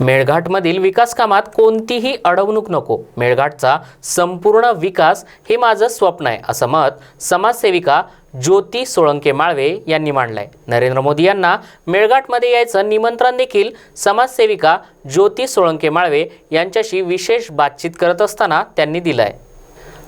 मेळघाटमधील विकास कामात कोणतीही अडवणूक नको. मेळघाटचा संपूर्ण विकास हे माझं स्वप्न आहे असं मत समाजसेविका ज्योती सोळंके माळवे यांनी मांडलंय. नरेंद्र मोदी यांना मेळघाटमध्ये यायचं निमंत्रण देखील समाजसेविका ज्योती सोळंके माळवे यांच्याशी विशेष बातचीत करत असताना त्यांनी दिलंय.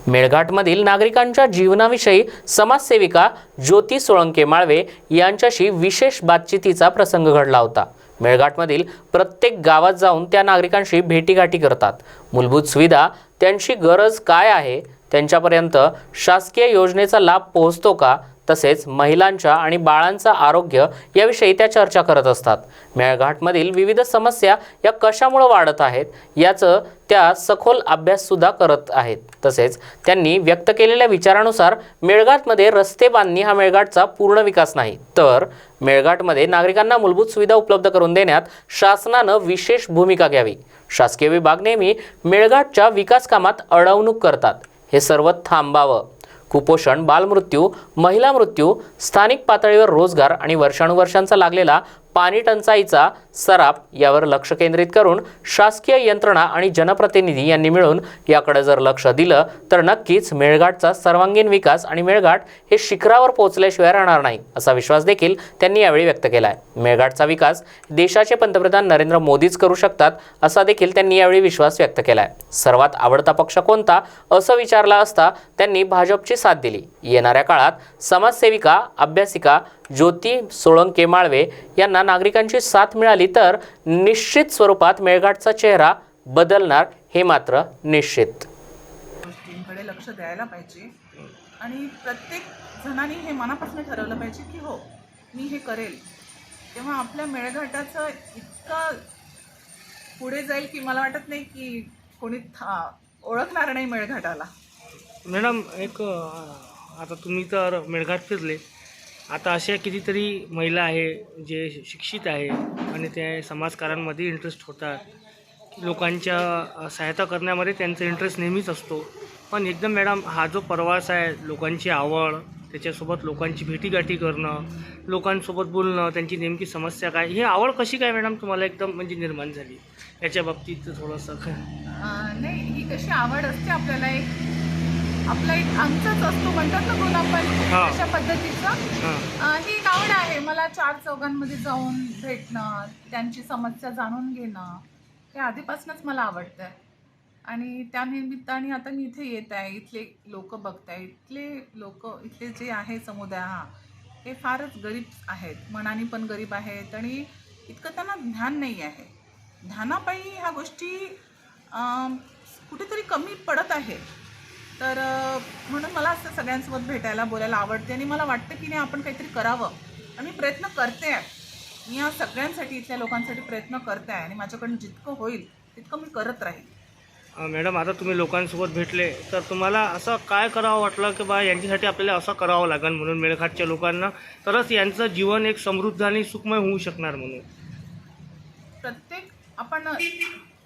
मेळघाटमधील नागरिकांच्या जीवनाविषयी समाजसेविका ज्योती सोळंके माळवे यांच्याशी विशेष बातचितीचा प्रसंग घडला होता. मेळघाटमधील प्रत्येक गावात जाऊन त्या नागरिकांशी भेटीगाठी करतात. मूलभूत सुविधा त्यांची गरज काय आहे? त्यांच्यापर्यंत शासकीय योजनेचा लाभ पोहोचतो का? तसेच महिलांच्या आणि बाळांचं आरोग्य याविषयी त्या चर्चा करत असतात. मेळघाटमधील विविध समस्या या कशामुळे वाढत आहेत याचं त्या सखोल अभ्याससुद्धा करत आहेत. तसेच त्यांनी व्यक्त केलेल्या विचारानुसार मेळघाटमध्ये रस्ते बांधणी हा मेळघाटचा पूर्ण विकास नाही. तर मेळघाटमध्ये नागरिकांना मूलभूत सुविधा उपलब्ध करून देण्यात शासनानं विशेष भूमिका घ्यावी. शासकीय विभाग नेहमी मेळघाटच्या विकास कामात अडवणूक करतात. हे सर्व थांबावं. कुपोषण बालमृत्यू महिला मृत्यू स्थानिक पातळीवर रोजगार आणि वर्षानुवर्षांचा लागलेला पाणी टंचाईचा सराप यावर लक्ष केंद्रित करून शासकीय यंत्रणा आणि जनप्रतिनिधी यांनी मिळून याकडे जर लक्ष दिलं तर नक्कीच मेळघाटचा सर्वांगीण विकास आणि मेळघाट हे शिखरावर पोहोचल्याशिवाय राहणार नाही असा विश्वास देखील त्यांनी यावेळी व्यक्त केला आहे मेळघाटचा विकास देशाचे पंतप्रधान नरेंद्र मोदीच करू शकतात असा देखील त्यांनी यावेळी विश्वास व्यक्त केला आहे सर्वात आवडता पक्ष कोणता असं विचारला असता त्यांनी भाजपची साथ दिली. येणाऱ्या काळात समाजसेविका अभ्यासिका ज्योती सोळंके माळवे यांना नागरिकांची साथ मिळाली तर निश्चित स्वरूपात मेळघाटचा चेहरा बदलणार हे मात्र निश्चित. गोष्टींकडे लक्ष द्यायला पाहिजे. आणि प्रत्येक जणांनी हे मनापासून ठरवलं पाहिजे की हो मी हे करेल. तेव्हा आपल्या मेळघाटाचं इतकं पुढे जाईल की मला वाटत नाही की कोणी था ओळखणार नाही मेळघाटाला. मॅडम एक आता तुम्ही तर मेळघाट फिरले. आता अशा कितीतरी महिला आहे जे शिक्षित आहे आणि ते समाजकारांमध्ये इंटरेस्ट होतात. लोकांच्या सहायता करण्यामध्ये त्यांचा इंटरेस्ट नेहमीच असतो. पण एकदम मॅडम हा जो प्रवास आहे लोकांची आवड त्याच्यासोबत लोकांची भेटीगाठी करणं लोकांसोबत बोलणं त्यांची नेमकी समस्या काय ही आवड कशी काय मॅडम तुम्हाला एकदम म्हणजे निर्माण झाली? याच्या बाबतीत थोडंसं. नाही ही कशी आवड असते आपल्याला एक आपला एक अंगचाच असतो म्हणतात ना आपण हा. अशा पद्धतीचा. हां. अं, ही एक आवड आहे. मला चार चौघांमध्ये जाऊन भेटणं त्यांची समस्या जाणून घेणं हे आधीपासूनच मला आवडतं आणि त्या निमित्ताने आता मी इथे येत आहे. इथले लोक बघताय इथले लोक इथले जे आहे समुदाय हा हे फारच गरीब आहेत. मनाने पण गरीब आहेत. आणि इतकं त्यांना ज्ञान नाही आहे. ज्ञानापायी ह्या गोष्टी अं, कुठेतरी कमी पडत आहे तर म्हणून मला असं सगळ्यांसोबत भेटायला बोलायला आवडते आणि मला वाटतं की नाही आपण काहीतरी करावं. आणि मी प्रयत्न करते. आहे मी या सगळ्यांसाठी इथल्या लोकांसाठी प्रयत्न करते आहे आणि माझ्याकडून जितकं होईल तितकं मी करत राहील. मॅडम आता तुम्ही लोकांसोबत भेटले तर तुम्हाला असं काय करावं वाटलं की बा यांच्यासाठी आपल्याला असं करावं लागेल म्हणून मेळघाटच्या लोकांना? तरच यांचं जीवन एक समृद्ध आणि सुखमय होऊ शकणार म्हणून. प्रत्येक आपण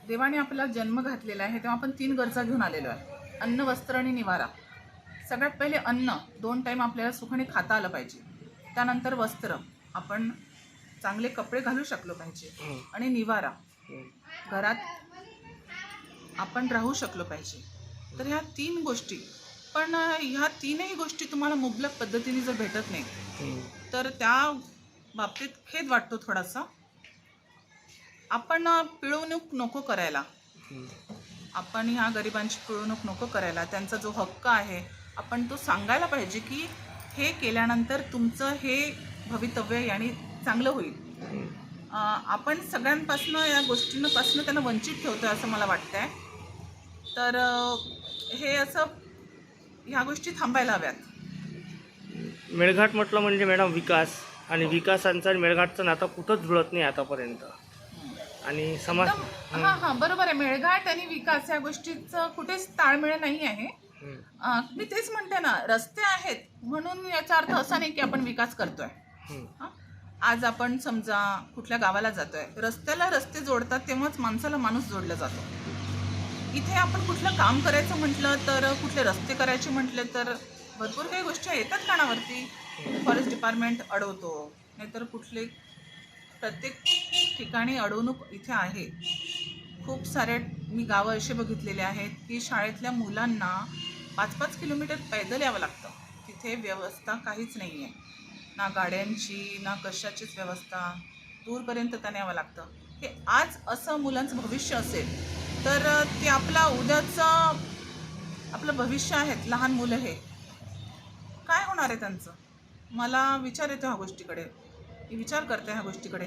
देवाने आपला जन्म घातलेला आहे तेव्हा आपण तीन गरजा घेऊन आलेलो आहे. अन्न वस्त्र आणि निवारा. सगळ्यात पहिले अन्न दोन टाईम आपल्याला सुखाने खाता आलं पाहिजे. त्यानंतर वस्त्र. आपण चांगले कपडे घालू शकलो पाहिजे. आणि निवारा. घरात आपण राहू शकलो पाहिजे. तर ह्या तीन गोष्टी. पण ह्या तीनही गोष्टी तुम्हाला मुबलक पद्धतीने जर भेटत नाही. तर त्या बाबतीत खेद वाटतो थोडासा. आपण पिळवणूक नको करायला. आपण ह्या गरिबांची पिळवणूक नको करायला. त्यांचा जो हक्क आहे आपण तो सांगायला पाहिजे की हे केल्यानंतर तुमचं हे भवितव्य याने चांगलं होईल. आपण सगळ्यांपासनं या गोष्टींपासनं त्यांना वंचित ठेवतो असं मला वाटतं आहे तर हे असं ह्या गोष्टी थांबायला हव्यात. मेळघाट म्हटलं म्हणजे मॅडम विकास. आणि विकासांचं आणि मेळघाटचं नातं कुठंच जुळत नाही आतापर्यंत. आणि समाज एकदम हां हां बरोबर आहे. मेळघाट आणि विकास या गोष्टीचं कुठेच ताळमेळ नाही आहे. हं, अं, मी तेच म्हणते ना रस्ते आहेत म्हणून याचा अर्थ असा नाही की आपण विकास करतोय. हं, हं? आज आपण समजा कुठल्या गावाला जातोय रस्त्याला रस्ते जोडतात तेव्हाच माणसाला माणूस जोडला जातो. इथे आपण कुठलं काम करायचं म्हटलं तर कुठले रस्ते करायचे म्हटले तर भरपूर काही गोष्टी येतात कानावरती. फॉरेस्ट डिपार्टमेंट अडवतो नाहीतर कुठले प्रत्येक ठिकाणी अडवणूक इथे आहे. खूप सारे मी गावं असे बघितलेले आहेत की शाळेतल्या मुलांना पाच पाच किलोमीटर पैदल यावं लागतं. तिथे व्यवस्था काहीच नाही आहे ना गाड्यांची ना कशाचीच व्यवस्था. दूरपर्यंत त्यांना यावं लागतं. हे आज असं मुलांचं भविष्य असेल तर ते आपला उद्याचं आपलं भविष्य आहेत लहान मुलं हे. काय होणार आहे त्यांचं? मला विचार येतो ह्या गोष्टीकडे. मी विचार करते ह्या गोष्टीकडे.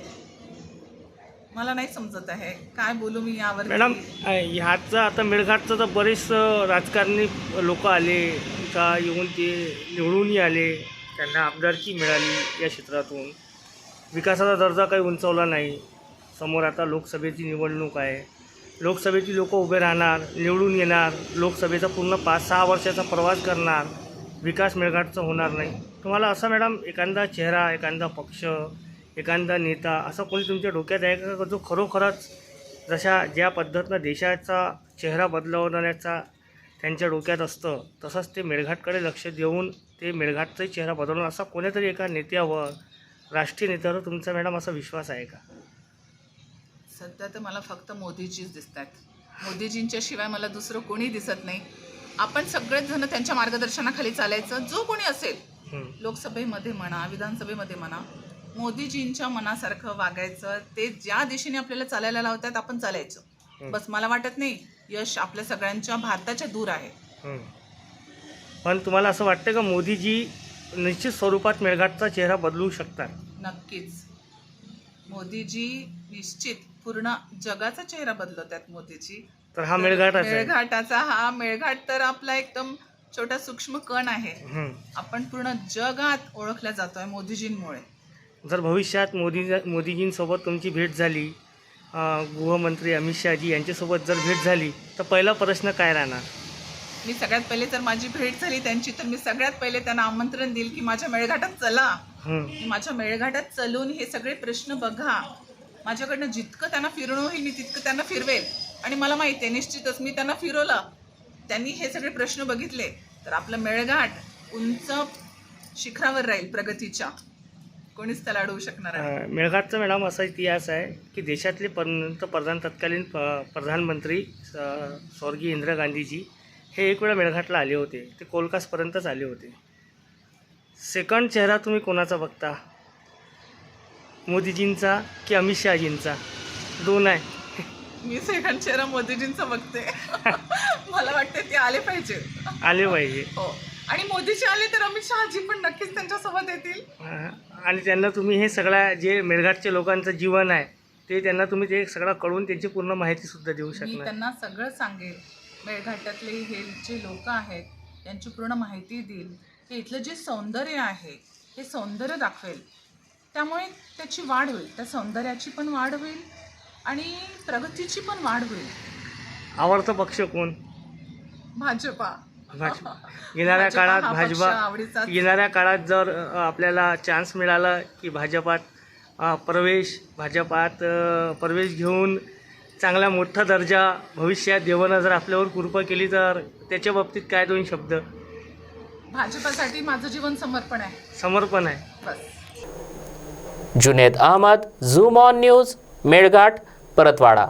मला नाही समजत आहे. काय बोलू मी यावर मॅडम ह्याचं आता मेळघाटचं तर बरेच राजकारणी लोक आले का येऊन ते निवडूनही आले त्यांना आमदारकी मिळाली या क्षेत्रातून. विकासाचा दर्जा काही उंचावला नाही. समोर आता लोकसभेची निवडणूक आहे. लोकसभेची लोक उभे राहणार निवडून येणार लोकसभेचा पूर्ण पाच सहा वर्षाचा प्रवास करणार. विकास मेळघाटचा होणार नाही. तुम्हाला असं मॅडम एखादा चेहरा एखादा पक्ष एखादा नेता असं कोणी तुमच्या डोक्यात आहे का? जो खरोखरच जशा ज्या पद्धतीनं देशाचा चेहरा बदलवण्याचा त्यांच्या डोक्यात असतं तसंच ते मेळघाटकडे लक्ष देऊन ते मेळघाटचाही चेहरा बदलून असा कोणीतरी एका नेत्यावर राष्ट्रीय नेत्यावर तुमचा मॅडम असा विश्वास आहे का? सध्या तर मला फक्त मोदीजीच दिसत आहेत मोदीजींच्या शिवाय मला दुसरं कोणी दिसत नाही. आपण सगळेच जण त्यांच्या मार्गदर्शनाखाली चालायचं जो कोणी असेल. लोकसभेमध्ये म्हणा विधानसभेमध्ये म्हणा मोदीजींच्या मनासारखं वागायचं ते ज्या दिशेने आपल्याला चालायला लावतात आपण चालायचं. बस मला वाटत नाही यश आपल्या सगळ्यांच्या भारताच्या दूर आहे. पण तुम्हाला असं वाटतं का मोदीजी निश्चित स्वरूपात मेळघाटचा चेहरा बदलू शकतात? नक्कीच. मोदीजी निश्चित पूर्ण जगाचा चेहरा बदलवतात मोदीजी. तर हा मेळघाटच आहे मेळघाटाचा हा मेळघाट तर आपला एकदम छोटा सूक्ष्म कण आहे. आपण पूर्ण जगात ओळखला जातोय मोदीजींमुळे. जर भविष्यात मोदी मोदीजींसोबत तुमची भेट झाली गृहमंत्री अमित शहाजी यांच्यासोबत जर भेट झाली तर पहिला प्रश्न काय राहणार? मी सगळ्यात पहिले तर माझी भेट झाली त्यांची तर मी सगळ्यात पहिले त्यांना आमंत्रण देईल की माझ्या मेळघाटात चला. माझ्या मेळघाटात चलून हे सगळे प्रश्न बघा. माझ्याकडनं जितकं त्यांना फिरणं होईल मी तितकं त्यांना फिरवेल. आणि मला माहिती आहे निश्चितच मी त्यांना फिरवलं. त्यांनी हे सगळे प्रश्न बघितले तर आपलं मेळघाट उंच शिखरावर राहील प्रगतीच्या. कोणीच त्याला अडवू शकणार आहे अं, मेळघाटचा मॅडम असा इतिहास आहे की देशातले पंतप्रधान तत्कालीन प प्रधानमंत्री अं, स्वर्गीय इंदिरा गांधीजी हे एक वेळा मेळघाटला आले होते. ते कोलकासपर्यंतच आले होते. सेकंड चेहरा तुम्ही कोणाचा बघता? मोदीजींचा की अमित शहाजींचा? दोन आहे. मी सेकंड चेहरा मोदीजींचा बघते. मला वाटते ते आले पाहिजे. आले पाहिजे. हो. आणि मोदीजी आले तर अमित शहाजी पण नक्कीच त्यांच्यासोबत येतील. आणि त्यांना तुम्ही हे सगळ्या जे मेळघाटच्या लोकांचं जीवन आहे ते त्यांना तुम्ही ते सगळं कळून त्यांची पूर्ण माहितीसुद्धा देऊ मी शकणार. त्यांना सगळं सांगेल. मेळघाटातले हे जे लोक आहेत त्यांची पूर्ण माहिती देईल. की इथलं जे सौंदर्य आहे हे सौंदर्य दाखवेल. त्यामुळे त्याची वाढ होईल. त्या सौंदर्याची पण वाढ होईल आणि प्रगतीची पण वाढ होईल. आवडता पक्ष कोण? भाजपा. भाजपा येणाऱ्या भाजपा काळात भाजपा. येणाऱ्या काळात जर आपल्याला चान्स मिळाला की भाजपात प्रवेश भाजपात प्रवेश घेऊन चांगला मोठा दर्जा भविष्यात देवानं जर आपल्यावर कृपा केली तर त्याच्या बाबतीत काय दोन शब्द? भाजपासाठी माझं जीवन समर्पण आहे. समर्पण आहे. बस. Junaid Ahmad zoom on news Melghat Paratwada.